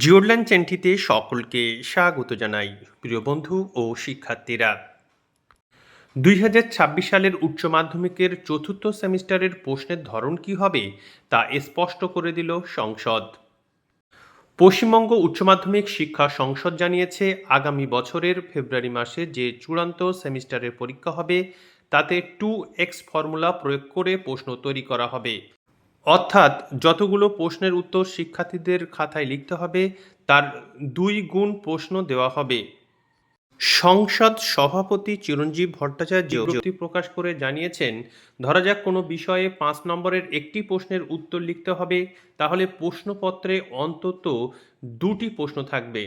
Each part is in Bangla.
জিওরল্যান্ড চ্যানেলটিতে সকলকে স্বাগত জানাই, প্রিয় বন্ধু ও শিক্ষার্থীরা। দুই হাজার ছাব্বিশ সালের উচ্চ মাধ্যমিকের চতুর্থ সেমিস্টারের প্রশ্নের ধরন কী হবে তা স্পষ্ট করে দিল সংসদ। পশ্চিমবঙ্গ উচ্চ মাধ্যমিক শিক্ষা সংসদ জানিয়েছে, আগামী বছরের ফেব্রুয়ারি মাসে যে চূড়ান্ত সেমিস্টারের পরীক্ষা হবে, তাতে টু এক্স ফর্মুলা প্রয়োগ করে প্রশ্ন তৈরি করা হবে। অর্থাৎ যতগুলো প্রশ্নের উত্তর শিক্ষার্থীদের খাতায় লিখতে হবে তার দুই গুণ প্রশ্ন দেওয়া হবে। সংসদ সভাপতি চিরঞ্জীব ভট্টাচার্য বিজ্ঞপ্তি প্রকাশ করে জানিয়েছেন ধরা যাক কোনো বিষয়ে পাঁচ নম্বরের একটি প্রশ্নের উত্তর লিখতে হবে তাহলে প্রশ্নপত্রে অন্তত দুটি প্রশ্ন থাকবে।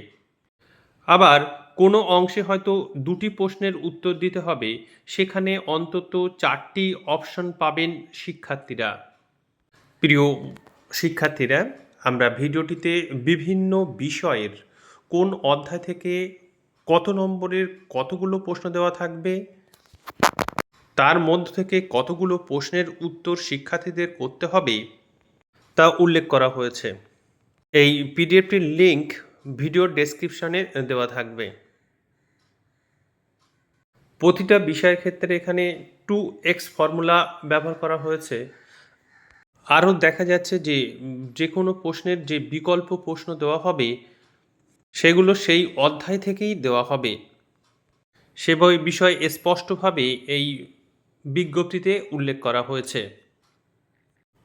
আবার কোনো অংশে হয়তো দুটি প্রশ্নের উত্তর দিতে হবে সেখানে অন্তত চারটি অপশন পাবেন শিক্ষার্থীরা। প্রিয় শিক্ষার্থীরা, আমরা ভিডিওটিতে বিভিন্ন বিষয়ের কোন অধ্যায় থেকে কত নম্বরের কতগুলো প্রশ্ন দেওয়া থাকবে, তার মধ্য থেকে কতগুলো প্রশ্নের উত্তর শিক্ষার্থীদের করতে হবে তা উল্লেখ করা হয়েছে। এই পিডিএফটির লিঙ্ক ভিডিও ডেসক্রিপশানে দেওয়া থাকবে। প্রতিটা বিষয়ের ক্ষেত্রে এখানে টু এক্স ফর্মুলা ব্যবহার করা হয়েছে। আরও দেখা যাচ্ছে যে যে কোনো প্রশ্নের যে বিকল্প প্রশ্ন দেওয়া হবে, সেগুলো সেই অধ্যায় থেকেই দেওয়া হবে। সে বই বিষয় স্পষ্টভাবে এই বিজ্ঞপ্তিতে উল্লেখ করা হয়েছে।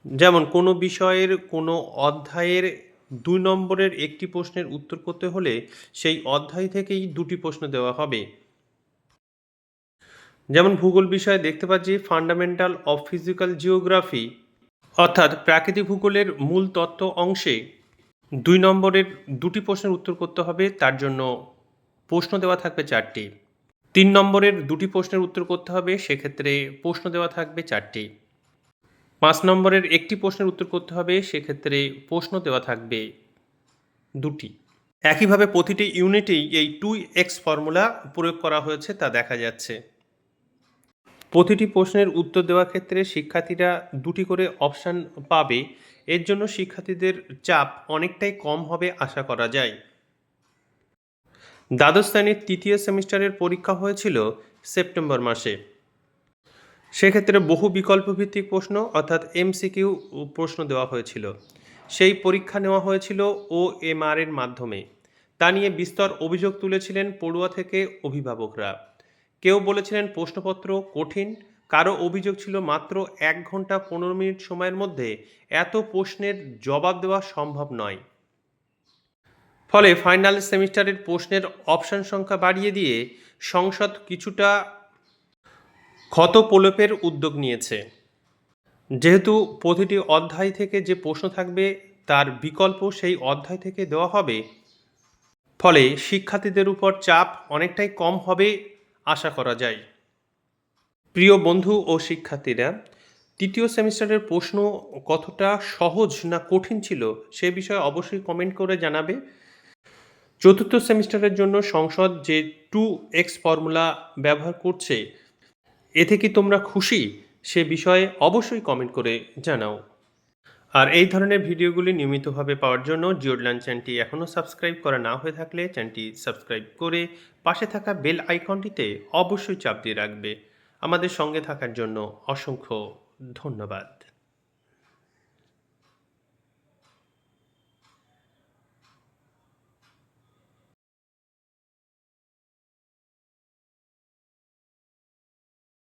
যেমন, কোনো বিষয়ের কোনো অধ্যায়ের দুই নম্বরের একটি প্রশ্নের উত্তর করতে হলে সেই অধ্যায় থেকেই দুটি প্রশ্ন দেওয়া হবে। যেমন, ভূগোল বিষয়ে দেখতে পাচ্ছি ফান্ডামেন্টাল অফ ফিজিক্যাল জিওগ্রাফি অর্থাৎ প্রাকৃতিক ভূগোলের মূল তত্ত্ব অংশে দুই নম্বরের দুটি প্রশ্নের উত্তর করতে হবে, তার জন্য প্রশ্ন দেওয়া থাকবে চারটি। তিন নম্বরের দুটি প্রশ্নের উত্তর করতে হবে, সেক্ষেত্রে প্রশ্ন দেওয়া থাকবে চারটি। পাঁচ নম্বরের একটি প্রশ্নের উত্তর করতে হবে, সেক্ষেত্রে প্রশ্ন দেওয়া থাকবে দুটি। একইভাবে প্রতিটি ইউনিটেই এই টু এক্স ফর্মুলা প্রয়োগ করা হয়েছে, তা দেখা যাচ্ছে। প্রতিটি প্রশ্নের উত্তর দেওয়ার ক্ষেত্রে শিক্ষার্থীরা দুটি করে অপশান পাবে। এর জন্য শিক্ষার্থীদের চাপ অনেকটাই কম হবে আশা করা যায়। দ্বাদশ শ্রেণির তৃতীয় সেমিস্টারের পরীক্ষা হয়েছিল সেপ্টেম্বর মাসে। সেক্ষেত্রে বহু বিকল্প ভিত্তিক প্রশ্ন অর্থাৎ এমসিকিউ প্রশ্ন দেওয়া হয়েছিল। সেই পরীক্ষা নেওয়া হয়েছিল ও এর মাধ্যমে। তা নিয়ে বিস্তর অভিযোগ তুলেছিলেন পড়ুয়া থেকে অভিভাবকরা। কেউ বলেছিলেন প্রশ্নপত্র কঠিন, কারও অভিযোগ ছিল মাত্র এক ঘণ্টা পনেরো মিনিট সময়ের মধ্যে এত প্রশ্নের জবাব দেওয়া সম্ভব নয়। ফলে ফাইনাল সেমিস্টারের প্রশ্নের অপশান সংখ্যা বাড়িয়ে দিয়ে সংসদ কিছুটা ক্ষত প্রলোপের উদ্যোগ নিয়েছে। যেহেতু প্রতিটি অধ্যায় থেকে যে প্রশ্ন থাকবে, তার বিকল্প সেই অধ্যায় থেকে দেওয়া হবে। ফলে শিক্ষার্থীদের উপর চাপ অনেকটাই কম হবে আশা করা যায়। প্রিয় বন্ধু ও শিক্ষার্থীরা, তৃতীয় সেমিস্টারের প্রশ্ন কতটা সহজ না কঠিন ছিল সে বিষয়ে অবশ্যই কমেন্ট করে জানাবে। চতুর্থ সেমিস্টারের জন্য সংসদ যে টু এক্স ফর্মুলা ব্যবহার করছে এতে কি তোমরা খুশি সে বিষয়ে অবশ্যই কমেন্ট করে জানাও। আর এই ধরনের ভিডিওগুলি নিয়মিতভাবে পাওয়ার জন্য জিওডল্যান্ড চ্যানেলটি এখনও সাবস্ক্রাইব করা না হয়ে থাকলে চ্যানেলটি সাবস্ক্রাইব করে পাশে থাকা বেল আইকনটিতে অবশ্যই চাপ দিয়ে রাখবে। আমাদের সঙ্গে থাকার জন্য অসংখ্য ধন্যবাদ।